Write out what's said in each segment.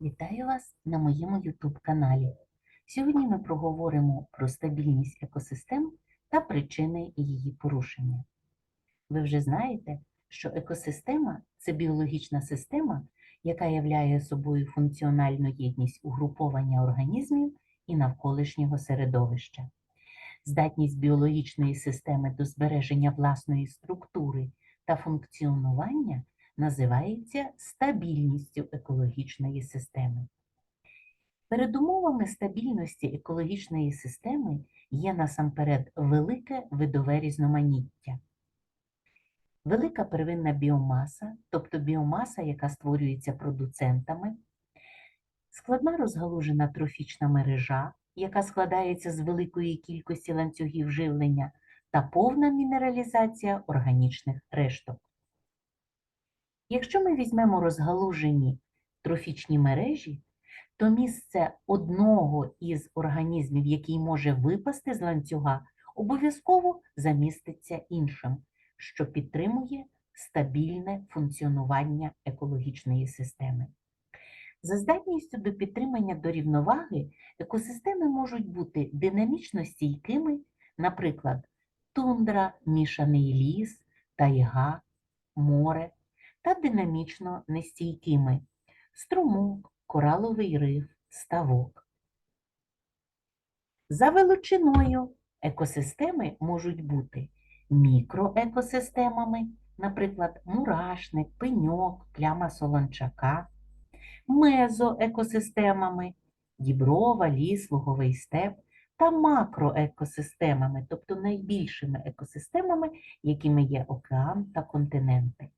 Вітаю вас на моєму YouTube каналі. Сьогодні ми проговоримо про стабільність екосистем та причини її порушення. Ви вже знаєте, що екосистема це біологічна система, яка являє собою функціональну єдність угруповання організмів і навколишнього середовища. Здатність біологічної системи до збереження власної структури та функціонування називається стабільністю екологічної системи. Передумовами стабільності екологічної системи є насамперед велике видове різноманіття. Велика первинна біомаса, тобто біомаса, яка створюється продуцентами, складна розгалужена трофічна мережа, яка складається з великої кількості ланцюгів живлення, та повна мінералізація органічних решток. Якщо ми візьмемо розгалужені трофічні мережі, то місце одного із організмів, який може випасти з ланцюга, обов'язково заміститься іншим, що підтримує стабільне функціонування екологічної системи. За здатністю до підтримання до рівноваги екосистеми можуть бути динамічно стійкими, наприклад, тундра, мішаний ліс, тайга, море, та динамічно нестійкими струмок, кораловий риф, ставок. За величиною екосистеми можуть бути мікроекосистемами, наприклад, мурашник, пеньок, пляма солончака, мезоекосистемами, діброва, ліс, луговий степ та макроекосистемами, тобто найбільшими екосистемами, якими є океан та континенти.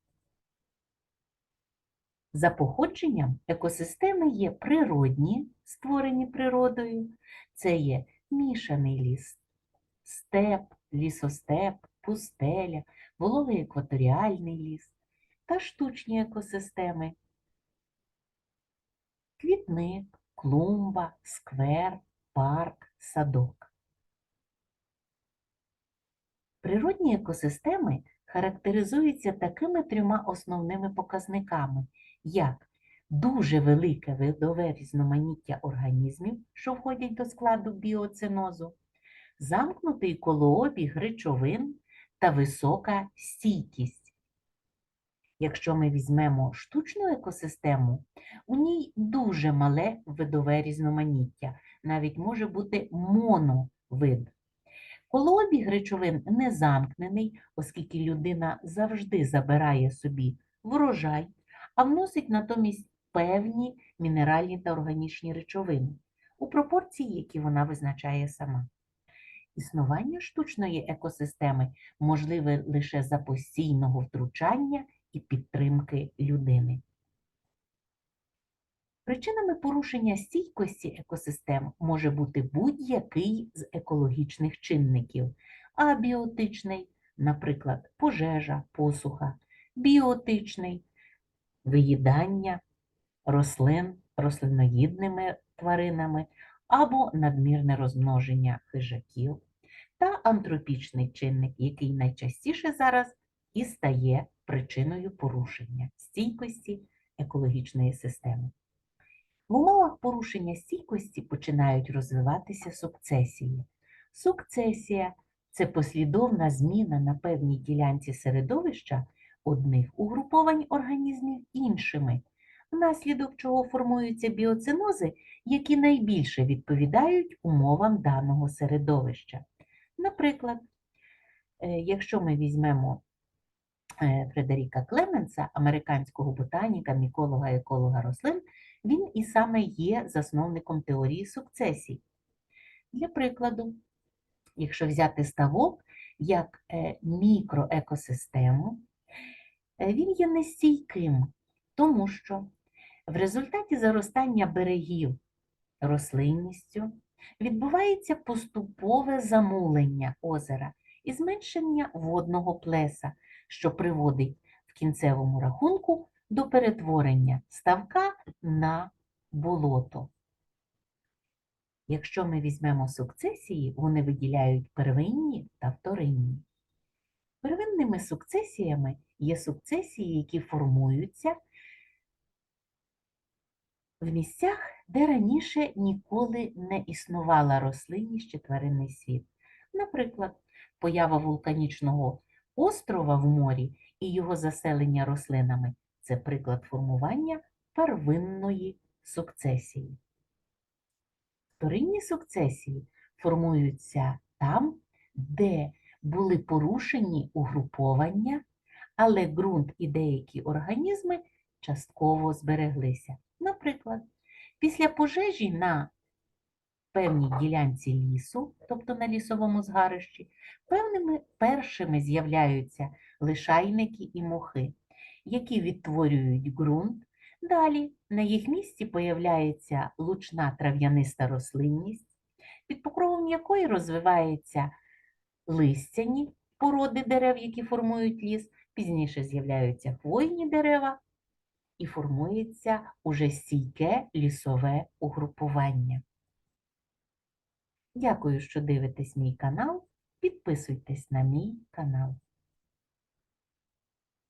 За походженням екосистеми є природні, створені природою, це є мішаний ліс, степ, лісостеп, пустеля, вологий екваторіальний ліс та штучні екосистеми, квітник, клумба, сквер, парк, садок. Природні екосистеми характеризуються такими трьома основними показниками, як дуже велике видове різноманіття організмів, що входять до складу біоцинозу, замкнутий колообіг речовин та висока стійкість. Якщо ми візьмемо штучну екосистему, у ній дуже мале видове різноманіття, навіть може бути моновид. Колообіг речовин не замкнений, оскільки людина завжди забирає собі врожай, а вносить натомість певні мінеральні та органічні речовини у пропорції, які вона визначає сама. Існування штучної екосистеми можливе лише за постійного втручання і підтримки людини. Причинами порушення стійкості екосистем може бути будь-який з екологічних чинників, абіотичний, наприклад, пожежа, посуха, біотичний виїдання рослин рослиноїдними тваринами або надмірне розмноження хижаків, та антропічний чинник, який найчастіше зараз і стає причиною порушення стійкості екологічної системи. В умовах порушення стійкості починають розвиватися сукцесії. Сукцесія це послідовна зміна на певній ділянці середовища одних угруповань організмів іншими, внаслідок чого формуються біоцинози, які найбільше відповідають умовам даного середовища. Наприклад, е, якщо ми візьмемо е, Фредеріка Клеменса, американського ботаніка, міколога, еколога рослин, він і саме є засновником теорії сукцесій. Для прикладу, якщо взяти ставок як е, мікроекосистему, він є нестійким, тому що в результаті заростання берегів рослинністю відбувається поступове замулення озера і зменшення водного плеса, що приводить в кінцевому рахунку до перетворення ставка на болото. Якщо ми візьмемо сукцесії, вони виділяють первинні та вторинні. Первинними сукцесіями є сукцесії, які формуються в місцях, де раніше ніколи не існувала рослинність чи тваринний світ. Наприклад, поява вулканічного острова в морі і його заселення рослинами це приклад формування первинної сукцесії. Вторинні сукцесії формуються там, де були порушені угруповання, але ґрунт і деякі організми частково збереглися. Наприклад, після пожежі на певній ділянці лісу, тобто на лісовому згарищі, певними першими з'являються лишайники і мохи, які відтворюють ґрунт. Далі на їх місці появляється лучна трав'яниста рослинність, під покровом якої розвиваються листяні породи дерев, які формують ліс, пізніше з'являються хвойні дерева і формується уже стійке лісове угрупування. Дякую, що дивитесь мій канал. Підписуйтесь на мій канал.